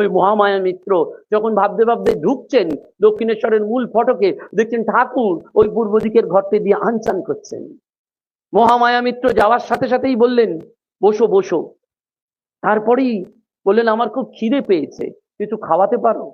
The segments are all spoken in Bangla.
ওই মহামায়া মিত্র যখন ভাবতে ভাবতে ঢুকছেন দক্ষিণেশ্বরের মূল ফটকে, দেখছেন ঠাকুর ওই পূর্ব দিকের ঘরতে দিয়ে আনচান করছেন। মহামায়া মিত্র যাওয়ার সাথে সাথেই বললেন, বসো বসো। তারপরেই বললেন, আমার খুব খিদে পেয়েছে, কিছু খাওয়াতে পারো?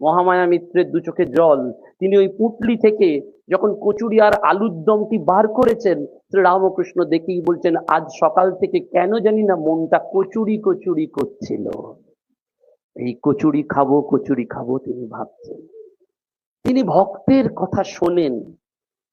মহামায়া মিত্রের দু চোখে জল। তিনি ওই পুটলি থেকে যখন কচুরি আর আলুর দমটি বার করেছেন শ্রী রামকৃষ্ণ দেখেই বলছেন, আজ সকাল থেকে কেন জানি না মনটা কচুরি কচুরি করছিল। এই কচুরি খাব কচুরি খাব তিনি ভাবছেন। তিনি ভক্তের কথা শোনেন।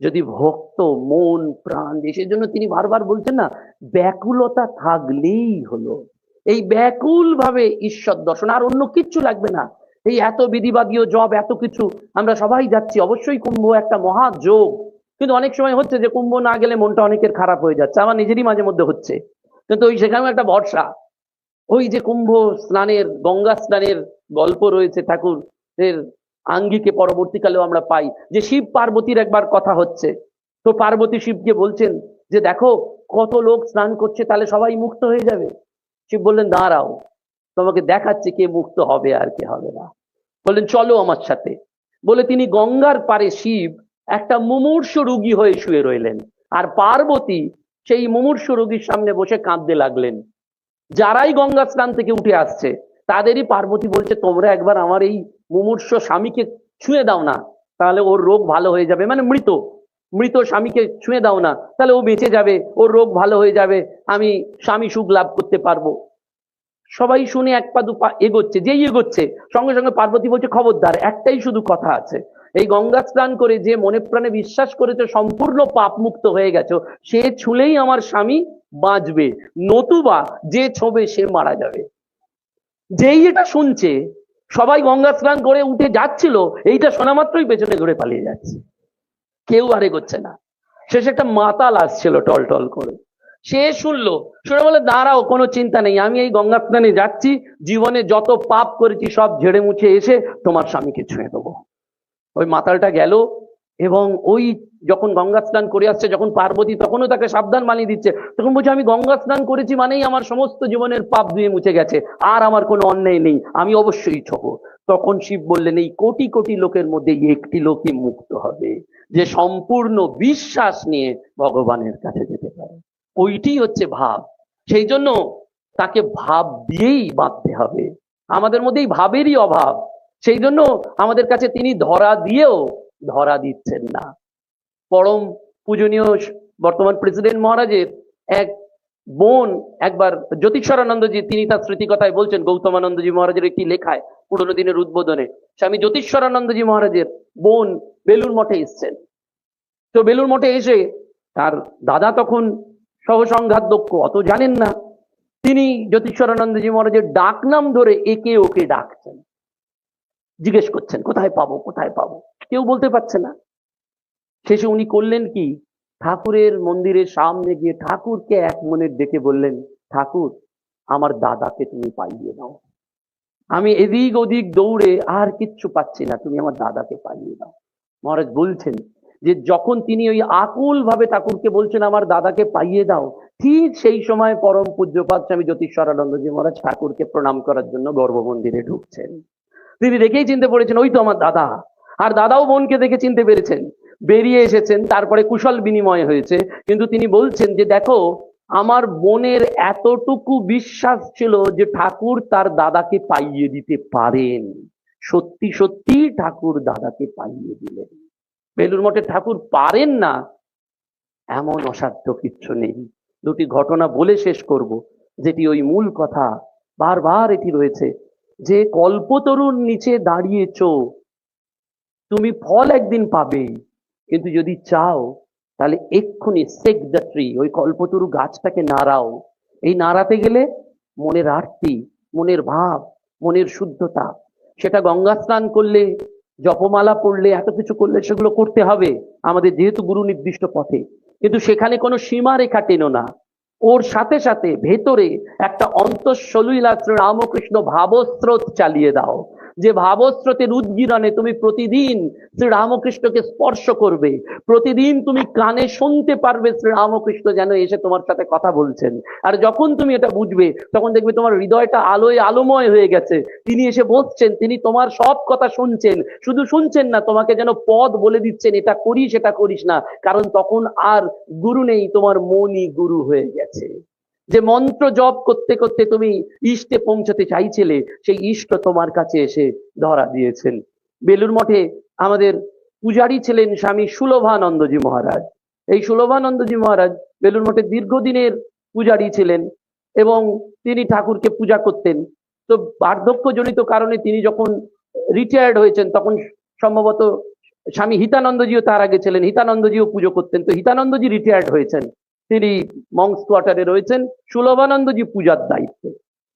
যদি ভক্ত মন, প্রাণ দেশের জন্য তিনি বারবার বলছেন না, ব্যাকুলতা থাকলেই হলো। এই ব্যাকুল ভাবে ঈশ্বর দর্শন, আর অন্য কিচ্ছু লাগবে না। এই এত বিধিবাদীয় জব এত কিছু, আমরা সবাই যাচ্ছি, অবশ্যই কুম্ভ একটা মহা যোগ। কিন্তু অনেক সময় হচ্ছে যে কুম্ভ না গেলে মনটা অনেকের খারাপ হয়ে যাচ্ছে আমার নিজেরই মাঝে মধ্যে হচ্ছে। কিন্তু ওই সেখানেও একটা ভরসা। ওই যে কুম্ভ স্নানের, গঙ্গা স্নানের গল্প রয়েছে ঠাকুরের আঙ্গিকে পরবর্তীকালেও আমরা পাই, যে শিব পার্বতীর একবার কথা হচ্ছে। তো পার্বতী শিবকে বলছেন যে দেখো, কত লোক স্নান করছে, তাহলে সবাই মুক্ত হয়ে যাবে। শিব বললেন, দাঁড়াও, তোমাকে দেখাচ্ছে কে মুক্ত হবে আর কে হবে না। বললেন, চলো আমার সাথে। বলে তিনি গঙ্গার পারে শিব একটা মুমূর্ষ রুগী হয়ে শুয়ে রইলেন। আর পার্বতী সেই মুমূর্ষ রুগীর সামনে বসে কাঁদতে লাগলেন। যারাই গঙ্গা স্নান থেকে উঠে আসছে, তাদেরই পার্বতী বলছে, তোমরা একবার আমার এই মুমূর্ষ স্বামীকে ছুঁয়ে দাও না, তাহলে ওর রোগ ভালো হয়ে যাবে। মানে মৃত মৃত স্বামীকে ছুঁয়ে দাও না, তাহলে ও বেঁচে যাবে, ওর রোগ ভালো হয়ে যাবে, আমি স্বামী সুখ লাভ করতে পারব। সবাই শুনে এক পা দু পা এগোচ্ছে, যেই এগোচ্ছে, সঙ্গে সঙ্গে পার্বতী বলছে, খবরদার, একটাই শুধু কথা আছে এই গঙ্গা স্নান করে যে মনে প্রাণে বিশ্বাস করেছে সম্পূর্ণ পাপ মুক্ত হয়ে গেছো, সে ছুলেই আমার স্বামী বাঁচবে, নতুবা যে ছোবে সে মারা যাবে। যেই এটা শুনছে, সবাই গঙ্গা স্নান করে উঠে যাচ্ছিল, এইটা শোনা মাত্রই পেছনে ধরে পালিয়ে যাচ্ছে। কেউ আর করছে না। শেষে একটা মাতাল আসছিল টল টল করে। সে শুনলো শুনে বলে, দাঁড়াও, কোনো চিন্তা নেই, আমি এই গঙ্গা স্নানে যাচ্ছি, জীবনে যত পাপ করেছি সব ঝেড়ে মুছে এসে তোমার স্বামীকে ছুঁয়ে দেবো। ওই মাতালটা গেল এবং ওই যখন গঙ্গা স্নান করে আসছে, যখন পার্বতী তখনও তাকে সাবধান বানিয়ে দিচ্ছে। তখন বলছে, আমি গঙ্গা স্নান করেছি মানেই আমার সমস্ত জীবনের পাপ ধুয়ে মুছে গেছে, আর আমার কোনো অন্যায় নেই, আমি অবশ্যই ছোব তখন শিব বললেন, এই কোটি কোটি লোকের মধ্যে একটি লোকই মুক্ত হবে, যে সম্পূর্ণ বিশ্বাস নিয়ে ভগবানের কাছে যেতে পারে। ওইটি হচ্ছে ভাব। সেই জন্য তাকে ভাব দিয়েই বাঁধতে হবে। আমাদের মধ্যে এই ভাবেরই অভাব। সেই জন্য আমাদের কাছে তিনি ধরা দিয়েও ধরা দিচ্ছেন না। পরম পূজনীয় বর্তমান প্রেসিডেন্ট মহারাজের এক বোন একবার জ্যোতিষরানন্দজি তিনি তার স্মৃতিকথায় বলছেন, গৌতমানন্দজি মহারাজের একটি লেখায় পুরনো দিনের উদ্বোধনে, স্বামী জ্যোতিষরানন্দজি মহারাজের বোন বেলুর মঠে এসছেন। তো বেলুর মঠে এসে তার দাদা তখন সহসংঘাতদক্ষ অত জানেন না। তিনি জ্যোতিষরানন্দজি মহারাজের ডাক নাম ধরে একে ওকে ডাকছেন। জিজ্ঞেস করছেন, কোথায় পাবো কোথায় পাবো? কেউ বলতে পারছে না। শেষে উনি করলেন কি? ঠাকুরের মন্দিরের সামনে গিয়ে ঠাকুরকে এক মনে ডেকে বললেন, ঠাকুর, আমার দাদাকে তুমি পাইয়ে দাও। আমি এদিক ওদিক দৌড়ে আর কিচ্ছু পাচ্ছি না, তুমি আমার দাদাকে পাইয়ে দাও। মহারাজ বলছেন যে, যখন তিনি ওই আকুল ভাবে ঠাকুরকে বলছেন, আমার দাদাকে পাইয়ে দাও, ঠিক সেই সময় পরম পূজ্যপাদ স্বামী জ্যোতিষরানন্দজি মহারাজ ঠাকুরকে প্রণাম করার জন্য গর্ভ মন্দিরে ঢুকছেন। তিনি দেখেই চিনতে পড়েছেন ওই তো আমার দাদা। আর দাদাও বোনকে দেখে চিনতে পেরেছেন। বেরিয়ে এসেছেন, তারপরে কুশল বিনিময় হয়েছে। কিন্তু তিনি বলছেন যে, দেখো, আমার বোনের এতটুকু বিশ্বাস ছিল যে ঠাকুর তার দাদাকে পাইয়ে দিতে পারেন। সত্যি সত্যি ঠাকুর দাদাকে পাইয়ে দিলেন। বেলুর মঠে ঠাকুর পারেন না, এমন অসাধ্য কিচ্ছু নেই। দুটি ঘটনা বলে শেষ করব, যেটি ওই মূল কথা। বারবার এটি রয়েছে। যে কল্পতরুর নিচে দাঁড়িয়েছ, তুমি ফল একদিন পাবে। কিন্তু যদি চাও, তাহলে এক্ষুনি সেক দ্য ট্রি, ওই কল্পতরু গাছটাকে নাড়াও। এই নাড়াতে গেলে মনের আরতি, মনের ভাব, মনের শুদ্ধতা, সেটা গঙ্গা স্নান করলে, জপমালা পড়লে, এত কিছু করলে সেগুলো করতে হবে, আমাদের যেহেতু গুরু নির্দিষ্ট পথে। কিন্তু সেখানে কোনো সীমারেখা টেনো না। ওর সাথে সাথে ভেতরে একটা অন্তঃসলীলা রামকৃষ্ণ ভাবস্রোত চালিয়ে দাও। যে ভাবস্রোতের উদ্গীরণে তুমি প্রতিদিন শ্রী রামকৃষ্ণকে স্পর্শ করবে, প্রতিদিন তুমি কানে শুনতে পারবে শ্রী রামকৃষ্ণ যেন এসে তোমার সাথে কথা বলছেন। আর যখন তুমি এটা বুঝবে, তখন দেখবে তোমার হৃদয়টা আলোয় আলোময় হয়ে গেছে। তিনি এসে বসছেন, তিনি তোমার সব কথা শুনছেন। শুধু শুনছেন না, তোমাকে যেন পদ বলে দিচ্ছেন, এটা করিস এটা করিস না। কারণ তখন আর গুরু নেই, তোমার মনই গুরু হয়ে গেছে। যে মন্ত্র জপ করতে করতে তুমি ইষ্টে পৌঁছাতে চাইছিলে, সেই ইষ্ট তোমার কাছে এসে ধরা দিয়েছেন। বেলুর মঠে আমাদের পূজারী ছিলেন স্বামী সুলভানন্দজি মহারাজ। এই সুলভানন্দজি মহারাজ বেলুর মঠে দীর্ঘদিনের পূজারী ছিলেন এবং তিনি ঠাকুরকে পূজা করতেন। তো বার্ধক্যজনিত কারণে তিনি যখন রিটায়ার্ড হয়েছেন, তখন সম্ভবত স্বামী হিতানন্দজিও তার আগে ছিলেন, হিতানন্দজিও পুজো করতেন। তো হিতানন্দজি রিটায়ার্ড হয়েছেন। তিনি মংস কোয়ার্টারে রয়েছেন। সুলভানন্দজি পূজার দায়িত্বে।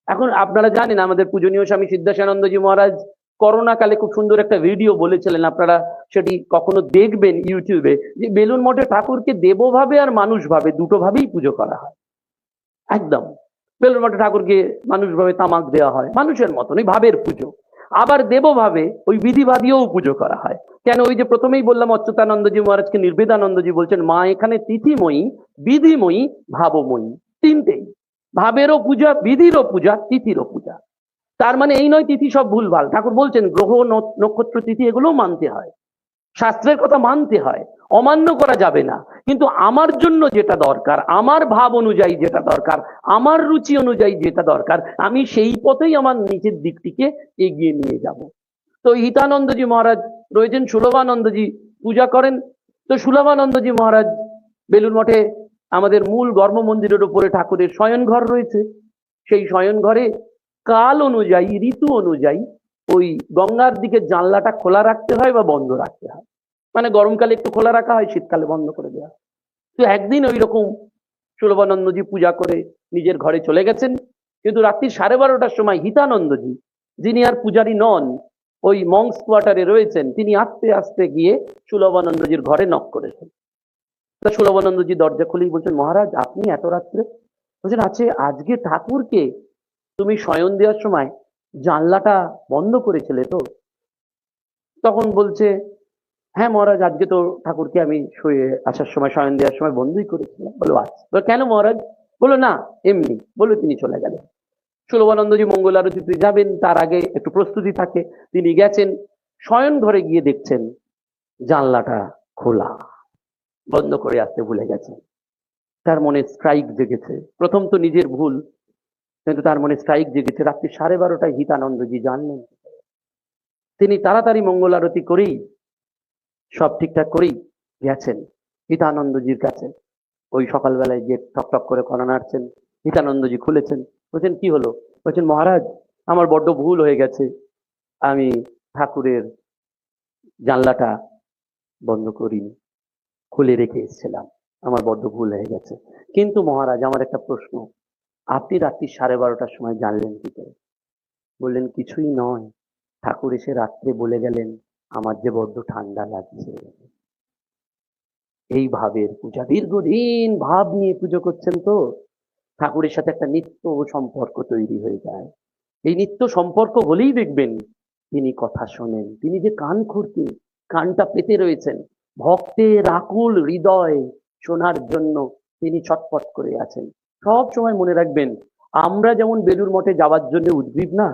এখন আপনারা জানেন, আমাদের পূজনীয় স্বামী সিদ্ধাসানন্দজি মহারাজ করোনা কালে খুব সুন্দর একটা ভিডিও বলেছিলেন, আপনারা সেটি কখনো দেখবেন ইউটিউবে, যে বেলুন মঠে ঠাকুরকে দেবভাবে আর মানুষ ভাবে দুটো ভাবেই পুজো করা হয়। একদম। বেলুন মঠে ঠাকুরকে মানুষ ভাবে তামাক দেওয়া হয়, মানুষের মতন, ওই ভাবের পুজো। আবার দেবভাবে ওই বিধিবাদীও পুজো করা হয়। কেন ওই যে প্রথমেই বললাম অচ্যুতানন্দজি মহারাজকে নির্বেদানন্দজি বলছেন, মা, এখানে তিথিময়ী, বিধিময়ী, ভাবময়ী, তিনটেই। ভাবেরও পূজা, বিধিরও পূজা, তিথিরও পূজা। তার মানে এই নয় তিথি সব ভুলভাল। ঠাকুর বলছেন, গ্রহ, নক্ষত্র, তিথি, এগুলোও মানতে হয়। শাস্ত্রের কথা মানতে হয়, অমান্য করা যাবে না। কিন্তু আমার জন্য যেটা দরকার, আমার ভাব অনুযায়ী যেটা দরকার, আমার রুচি অনুযায়ী যেটা দরকার, আমি সেই পথেই আমার নিজের দিকটিকে এগিয়ে নিয়ে যাব। তো হিতানন্দজি মহারাজ রয়েছেন, সুলভানন্দজি পূজা করেন। তো সুলভানন্দজি মহারাজ বেলুর মঠে আমাদের মূল গর্ভ মন্দিরের উপরে ঠাকুরের শয়ন ঘর রয়েছে। সেই শয়ন ঘরে কাল অনুযায়ী, ঋতু অনুযায়ী ওই গঙ্গার দিকে জানলাটা খোলা রাখতে হয় বা বন্ধ রাখতে হয়? মানে গরমকালে একটু খোলা রাখা হয়, শীতকালে বন্ধ করে দেওয়া। তো একদিন ওই রকম সুলভানন্দজি পূজা করে নিজের ঘরে চলে গেছেন। কিন্তু রাত্রি সাড়ে বারোটার সময় হিতানন্দজি, যিনি আর পূজারী নন, ওই মংস কোয়ার্টারে রয়েছেন, তিনি আস্তে আস্তে গিয়ে সুলভানন্দজির ঘরে নক করেছেন। তা সুলভানন্দজি দরজা খুলেই বলছেন, মহারাজ, আপনি এত রাত্রে? বলছেন আছে আজকে ঠাকুরকে তুমি শয়ন দেওয়ার সময় জানলাটা বন্ধ করেছিলে তো? তখন বলছে হ্যাঁ মহারাজ, আজকে তো ঠাকুরকে আমি শুয়ে আসার সময়, শয়ন দেওয়ার সময় বন্ধই করেছিলাম। বলো আচ্ছা। কেন মহারাজ? বলো, না, এমনি। বলে তিনি চলে গেলেন। সুলভানন্দজি মঙ্গল আরতিতে যাবেন, তার আগে একটু প্রস্তুতি থাকে। তিনি গেছেন, শয়ন ঘরে গিয়ে দেখছেন জানলাটা খোলা, বন্ধ করে আসতে ভুলে গেছেন। তার মনে স্ট্রাইক জেগেছে। প্রথম তো নিজের ভুল কিন্তু তার মনে স্ট্রাইক জেগেছে। রাত্রি সাড়ে বারোটায় হিতানন্দজি জানলেন। তিনি তাড়াতাড়ি মঙ্গল আরতি করেই সব ঠিকঠাক করেই গেছেন হিতানন্দজির কাছে। ওই সকালবেলায় যে টক টক করে কণা নাড়ছেন। হিতানন্দজি খুলেছেন। বলছেন, কি হলো? বলছেন, মহারাজ, আমার বড্ড ভুল হয়ে গেছে। আমি ঠাকুরের জানলাটা বন্ধ করিনি। খুলে রেখে এসেছিলাম। আমার বড্ড ভুল হয়ে গেছে। কিন্তু মহারাজ, আমার একটা প্রশ্ন আপনি রাত্রি সাড়ে বারোটার সময় জানলেন কি করে? বললেন, কিছুই নয়। ঠাকুর এসে রাত্রে বলে গেলেন, আমার যে বড্ড ঠান্ডা লাগছে। এই ভাবের পূজা, দীর্ঘদিন ভাব নিয়ে পুজো করছেন তো। ঠাকুরের সাথে একটা নিত্য সম্পর্ক তৈরি হয়ে যায়। এই নিত্য সম্পর্ক হলেই দেখবেন তিনি কথা শোনেন। তিনি যে কান খুঁড়তে, কানটা পেতে রয়েছেন, ভক্তের আকুল হৃদয় শোনার জন্য তিনি ছটফট করে আছেন। সব সময় মনে রাখবেন, আমরা যেমন বেলুর মঠে যাওয়ার জন্য উদ্গ্রীব না,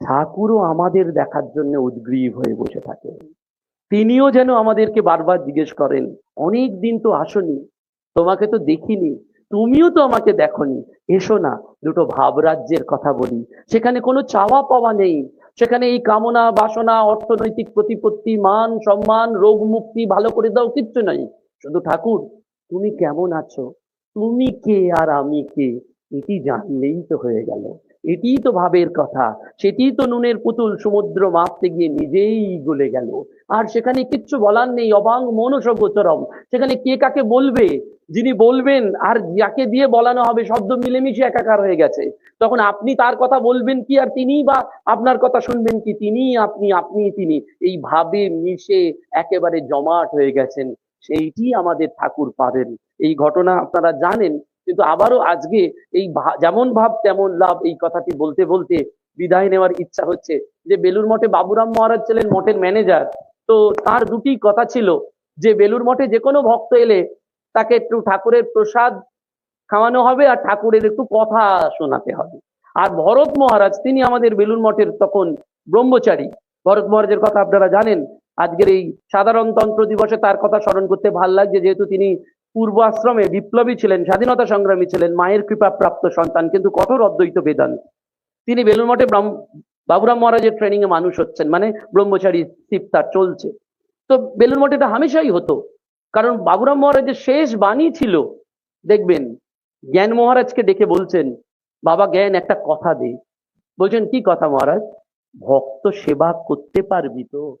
ঠাকুরও আমাদের দেখার জন্য উদ্গ্রীব হয়ে বসে থাকে। তিনিও যেন আমাদেরকে বারবার জিজ্ঞেস করেন, অনেক দিন তো আসনি, তোমাকে তো দেখিনি, তুমিও তো আমাকে দেখনি, এসো না, দুটো ভাবরাজ্যের কথা বলি। সেখানে কোনো চাওয়া পাওয়া নেই, সেখানে এই কামনা, বাসনা, অর্থনৈতিক প্রতিপত্তি, মান, সম্মান, রোগ মুক্তি ভালো করে দাও, কিচ্ছু নাই। শুধু ঠাকুর, তুমি কেমন আছো? তুমি কে আর আমি কে? এটি জানলেই তো হয়ে গেল। এটিই তো ভাবের কথা। সেটিই তো নুনের পুতুল সমুদ্র মাপতে গিয়ে নিজেই গলে গেল। আর সেখানে কিচ্ছু বলার নেই, অবাং মনস গোচরম সেখানে কে কাকে বলবে? যিনি বলবেন, আর যাকে দিয়ে বলানো হবে, শব্দ মিলেমিশে একাকার হয়ে গেছে। তখন আপনি তার কথা বলবেন কি, আর তিনি বা আপনার কথা শুনবেন কি? তিনি আপনি আপনি তিনি। এই ভাবে মিশে একেবারে জমাট হয়ে গেছেন। সেইটি আমাদের ঠাকুর পাবেন। এই ঘটনা আপনারা জানেন, কিন্তু আবারও আজকে এই যেমন ভাব তেমন লাভ এই কথাটি বলতে বলতে বিদায় নেওয়ার ইচ্ছা হচ্ছে যে বেলুর মঠে বাবুরাম মহারাজ ছিলেন মঠের ম্যানেজার। তো তার দুটি কথা ছিল যে বেলুর মঠে যে কোনো ভক্ত এলে তাকে একটু ঠাকুরের প্রসাদ খাওয়ানো হবে আর ঠাকুরের একটু কথা শোনাতে হবে। আর ভরত মহারাজ, তিনি আমাদের বেলুর মঠের তখন ব্রহ্মচারী। ভরত মহারাজের কথা আপনারা জানেন, আজকের এই সাধারণতন্ত্র দিবসে তার কথা স্মরণ করতে ভালো লাগছে, যেহেতু তিনি পূর্ব আশ্রমে বিপ্লবী ছিলেন, স্বাধীনতা সংগ্রামী ছিলেন, মায়ের কৃপা প্রাপ্ত সন্তান, কিন্তু কঠোর অদ্বৈত বেদান্ত। তিনি বেলুর মঠে ব্রাহ্ম- বাবুরাম মহারাজের ট্রেনিং এ মানুষ হচ্ছেন মানে ব্রহ্মচারী শিব তার চলছে। তো বেলুর মঠে এটা হামেশাই হতো, কারণ বাবুরাম মহারাজের শেষ বাণী ছিল, দেখবেন, জ্ঞান মহারাজকে ডেকে বলছেন, বাবা, জ্ঞান একটা কথা দে। বলছেন, কি কথা মহারাজ? ভক্ত সেবা করতে পারবি তো,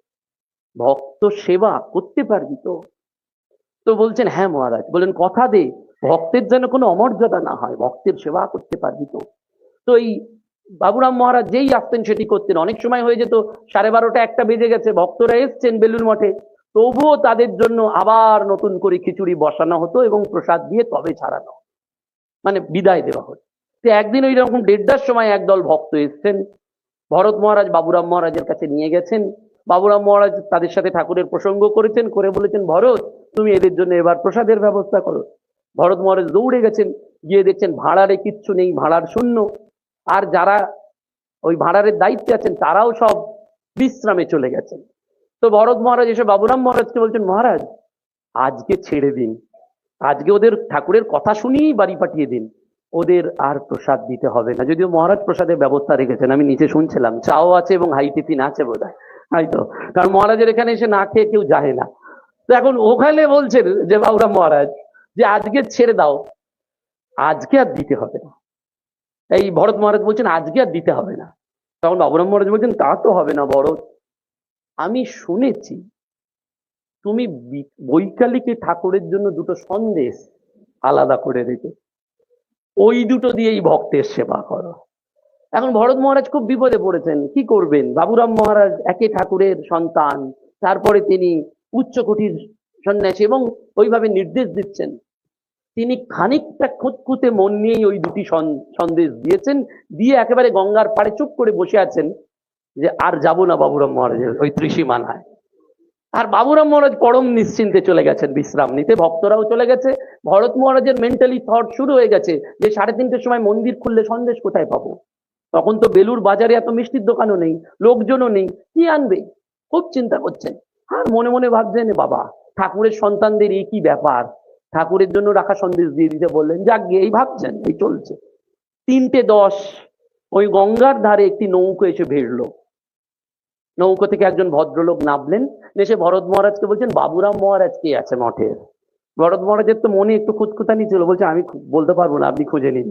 ভক্ত সেবা করতে পারবি তো। তো বলছেন হ্যাঁ মহারাজ, বলেন, কথা দে, ভক্তের যেন কোনো অমর্যাদা না হয়, ভক্তের সেবা করতে পারবি তো। তো এই বাবুরাম মহারাজ যেই আসতেন সেটি করতেন। অনেক সময় হয়ে যেত, সাড়ে বারোটা একটা বেজে গেছে, ভক্তরা এসছেন বেলুর মঠে। তবুও তাদের জন্য আবার নতুন করে খিচুড়ি বসানো হতো এবং প্রসাদ দিয়ে তবে ছাড়ানো মানে বিদায় দেওয়া হতো। তো একদিন ওই রকম দেড়টার সময় একদল ভক্ত এসছেন। ভরত মহারাজ বাবুরাম মহারাজের কাছে নিয়ে গেছেন। বাবুরাম মহারাজ তাদের সাথে ঠাকুরের প্রসঙ্গ করেছেন, করে বলেছেন, ভরত তুমি এদের জন্য এবার প্রসাদের ব্যবস্থা করো। ভরত মহারাজ দৌড়ে গেছেন, গিয়ে দেখছেন ভাড়ারে কিচ্ছু নেই, ভাড়ার শূন্য। আর যারা ওই ভাড়ারের দায়িত্বে আছেন, তারাও সব বিশ্রামে চলে গেছেন। তো ভরত মহারাজ এসে বাবুরাম মহারাজকে বলছেন, মহারাজ, আজকে ছেড়ে দিন। আজকে ওদের ঠাকুরের কথা শুনিয়েই বাড়ি পাঠিয়ে দিন। ওদের আর প্রসাদ দিতে হবে না। যদিও মহারাজ প্রসাদের ব্যবস্থা রেখেছেন, আমি নিচে শুনছিলাম। চাও আছে এবং হাই টিফিন আছে বোধ হয় হয়তো কারণ মহারাজের এখানে এসে না খেয়ে কেউ যায় না। তো এখন ওখানে বলছেন যে বাবুরাম মহারাজ, যে আজকে ছেড়ে দাও, আজকে আর দিতে হবে না। এই ভরত মহারাজ বলছেন, আজকে আর দিতে হবে না। তখন বাবুরাম মহারাজ বলছেন, তা তো হবে না ভরত। আমি শুনেছি, তুমি বৈকালিকে ঠাকুরের জন্য দুটো সন্দেশ আলাদা করে রেখে, ওই দুটো দিয়েই ভক্তের সেবা করো। এখন ভরত মহারাজ খুব বিপদে পড়েছেন, কি করবেন? বাবুরাম মহারাজ একে ঠাকুরের সন্তান, তারপরে তিনি উচ্চকোটির সন্ন্যাসী এবং ওইভাবে নির্দেশ দিচ্ছেন। তিনি খানিকটা খুঁতখুঁতে মন নিয়েই ওই দুটি সন্দেশ দিয়েছেন, দিয়ে একেবারে গঙ্গার পাড়ে চুপ করে বসে আছেন যে, আর যাব না বাবুরাম মহারাজের ওই ত্রিসীমানায় আর বাবুরাম মহারাজ পরম নিশ্চিন্তে চলে গেছেন বিশ্রাম নিতে, ভক্তরাও চলে গেছে। ভরত মহারাজের মেন্টালি থট শুরু হয়ে গেছে যে, সাড়ে তিনটের সময় মন্দির খুললে সন্দেশ কোথায় পাবো? তখন তো বেলুর বাজারে এত মিষ্টির দোকানও নেই, লোকজনও নেই, কি আনবে? খুব চিন্তা করছেন। আর মনে মনে ভাবছেন, বাবা, ঠাকুরের সন্তানদের এই কি ব্যাপার? ঠাকুরের জন্য রাখা সন্দেশ দিয়ে দিতে বললেন, যাক এই ভাবছেন, এই চলছে। তিনটে দশ, ওই গঙ্গার ধারে একটি নৌকো এসে ভিড়লো। নৌকো থেকে একজন ভদ্রলোক নামলেন, এসে ভরত মহারাজকে বলছেন, বাবুরাম মহারাজ কে আছে মঠের? ভরত মহারাজের তো মনে একটু খুঁতখুতানি ছিল, বলছে, আমি বলতে পারব না, আপনি খুঁজে নিন।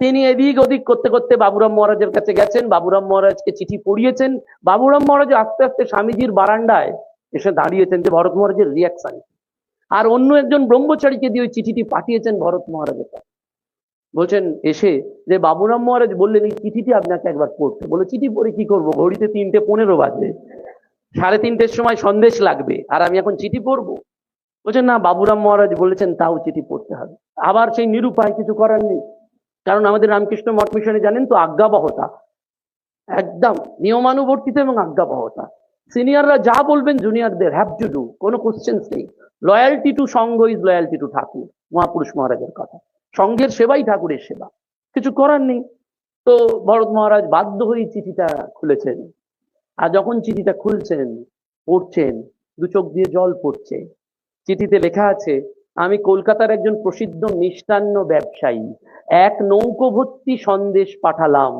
তিনি এদিক ওদিক করতে করতে বাবুরাম মহারাজের কাছে গেছেন। বাবুরাম মহারাজকে চিঠি পড়িয়েছেন। বাবুরাম মহারাজ আস্তে আস্তে স্বামীজির বারান্দায় এসে দাঁড়িয়েছেন যে ভরত মহারাজের রিয়াকশন আর অন্য একজন ব্রহ্মচারীকে দিয়ে ওই চিঠিটি পাঠিয়েছেন ভরত মহারাজের কাছে। বলছেন, এসে যে বাবুরাম মহারাজ বললেন, এই চিঠিটি আপনাকে একবার পড়তে। বলে, চিঠি পড়ে কি করব? ঘড়িতে তিনটে পনেরো বাজে। সাড়ে তিনটের সময় সন্দেশ লাগবে। আর আমি এখন চিঠি পড়ব? বলছেন, না, বাবুরাম মহারাজ বলেছেন, তাও চিঠি পড়তে হবে। আবার সেই নিরুপায় কিছু করার নেই। কারণ আমাদের রামকৃষ্ণ মঠ মিশনে জানেন তো আজ্ঞাবহতা। একদম নিয়মানুবর্তিত এবং আজ্ঞাবহতা। সিনিয়ররা যা বলবেন জুনিয়রদের হ্যাভ টু ডু কোনো কোশ্চেন্স নেই। লয়ালটি টু সঙ্গ ইজ লয়ালটি টু ঠাকুর মহাপুরুষ মহারাজের কথা। সঙ্ঘের সেবাই ঠাকুরের সেবা। কিছু করার নেই। তো ভরত মহারাজ বাধ্য হয়ে চিঠিটা খুলেছেন। আর যখন চিঠিটা খুলছেন, পড়ছেন, দু চোখ দিয়ে জল পড়ছে, চিঠিতে লেখা আছে আমি কলকাতার একজন প্রসিদ্ধ মিষ্টান্ন ব্যবসায়ী। এক নৌকো ভর্তি সন্দেশ পাঠালাম।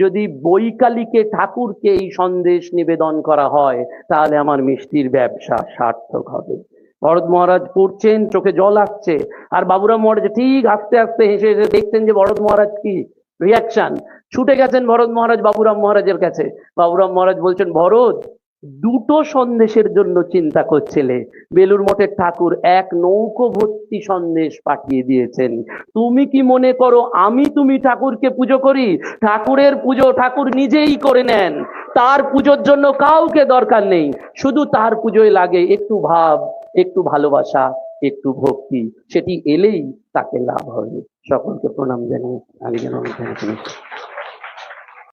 যদি বৈকালিকে ঠাকুরকে এই সন্দেশ নিবেদন করা হয়, তাহলে আমার মিষ্টির ব্যবসা সার্থক হবে। ভরত মহারাজ পড়ছেন, চোখে জল আসছে। আর বাবুরাম মহারাজ ঠিক আস্তে আস্তে হেসে হেসে দেখছেন যে ভরত মহারাজ কি? রিয়াকশন ছুটে গেছেন ভরত মহারাজ বাবুরাম মহারাজের কাছে। বাবুরাম মহারাজ বলছেন, ভরত দুটো সন্দেশের জন্য চিন্তা করছিলে। বেলুর মঠের ঠাকুর এক নৌকো ভর্তি সন্দেশ পাঠিয়ে দিয়েছেন। তুমি কি মনে করো আমি তুমি ঠাকুরকে পুজো করি? ঠাকুরের পুজো ঠাকুর নিজেই করে নেন। তার পুজোর জন্য কাউকে দরকার নেই। শুধু তার পুজোয় লাগে একটু ভাব, একটু ভালোবাসা, একটু ভক্তি। সেটি এলেই তাকে লাভ হবে। সকলকে প্রণাম জানিয়ে আমি